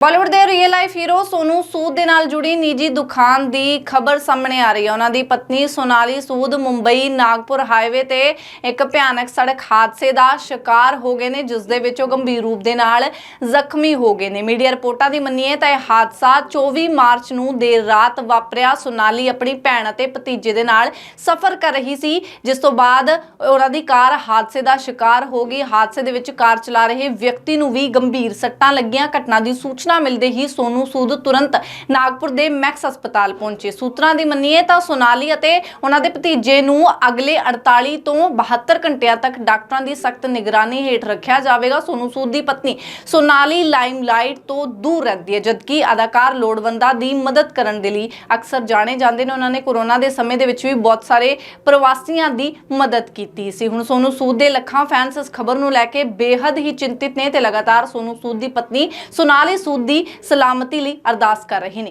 Bollywood real life hero Sonu Sood ਦੇ ਨਾਲ ਜੁੜੀ ਨਿੱਜੀ ਦੁਕਾਨ ਦੀ ਖਬਰ ਸਾਹਮਣੇ ਆ ਰਹੀ ਹੈ। ਉਹਨਾਂ ਦੀ ਪਤਨੀ ਸੋਨਾਲੀ ਸੂਦ ਮੁੰਬਈ ਨਾਗਪੁਰ ਹਾਈਵੇ ਤੇ ਇੱਕ ਭਿਆਨਕ ਸੜਕ ਹਾਦਸੇ ਦਾ ਸ਼ਿਕਾਰ ਹੋ ਗਏ ਨੇ, ਜਿਸ ਦੇ ਵਿੱਚ ਉਹ ਗੰਭੀਰ ਰੂਪ ਦੇ ਨਾਲ ਜ਼ਖਮੀ ਹੋ ਗਏ ਨੇ। ਮੀਡੀਆ ਰਿਪੋਰਟਾਂ ਦੀ ਮੰਨੀਏ ਤਾਂ ਇਹ ਹਾਦਸਾ 24 ਮਾਰਚ ਨੂੰ ਦੇਰ ਰਾਤ ਵਾਪਰਿਆ। ਸੋਨਾਲੀ ਆਪਣੀ ਭੈਣ ਅਤੇ ਭਤੀਜੇ ਦੇ ਨਾਲ ਸਫ਼ਰ ਕਰ ਰਹੀ ਸੀ, ਜਿਸ ਤੋਂ ਬਾਅਦ ਉਹਨਾਂ ਦੀ ਕਾਰ ਹਾਦਸੇ ਦਾ ਸ਼ਿਕਾਰ ਹੋ ਗਈ। ਹਾਦਸੇ ਦੇ ਵਿੱਚ ਕਾਰ ਚਲਾ ਰਹੇ ਵਿਅਕਤੀ ਨੂੰ ਵੀ ਗੰਭੀਰ ਸੱਟਾਂ ਲੱਗੀਆਂ। ਘਟਨਾ ਦੀ ਸੂਚਨਾ ਮਿਲਦੇ ਹੀ ਸੋਨੂ ਸੂਦ ਤੁਰੰਤ ਨਾਗਪੁਰ ਦੇ ਮੈਕਸ ਹਸਪਤਾਲ ਪਹੁੰਚੇ। ਸੂਤਰਾਂ ਦੀ ਮੰਨੀਏ ਤਾਂ ਸੋਨਾਲੀ ਅਤੇ ਉਹਨਾਂ ਦੇ ਭਤੀਜੇ ਨੂੰ ਅਗਲੇ 48 ਤੋਂ 72 ਘੰਟਿਆਂ ਤੱਕ ਡਾਕਟਰਾਂ ਦੀ ਸਖਤ ਨਿਗਰਾਨੀ ਹੇਠ ਰੱਖਿਆ ਜਾਵੇਗਾ। ਸੋਨੂ ਸੂਦ ਦੀ ਪਤਨੀ ਸੋਨਾਲੀ ਲਾਈਮਲਾਈਟ ਤੋਂ ਦੂਰ ਰਹਿੰਦੀ ਹੈ, ਜਦਕਿ ਅਦਾਕਾਰ ਲੋੜਵੰਦਾਂ ਦੀ ਮਦਦ ਕਰਨ ਦੇ ਲਈ ਅਕਸਰ ਜਾਣੇ ਜਾਂਦੇ ਨੇ। ਉਹਨਾਂ ਨੇ ਕੋਰੋਨਾ ਦੇ ਸਮੇਂ ਦੇ ਵਿੱਚ ਵੀ ਬਹੁਤ ਸਾਰੇ ਪ੍ਰਵਾਸੀਆਂ ਦੀ ਮਦਦ ਕੀਤੀ ਸੀ। ਹੁਣ ਸੋਨੂ ਸੂਦ ਦੇ ਲੱਖਾਂ ਫੈਨਸ ਇਸ ਖਬਰ ਨੂੰ ਲੈ ਕੇ ਬੇਹੱਦ ਹੀ ਚਿੰਤਿਤ ਨੇ ਤੇ ਲਗਾਤਾਰ ਸੋਨੂ ਸੂਦ ਦੀ ਪਤਨੀ ਸੋਨਾਲੀ ਸੂਦ ਦੀ ਸਲਾਮ ਸਲਾਮਤੀ ਲਈ ਅਰਦਾਸ ਕਰ ਰਹੇ ਨੇ।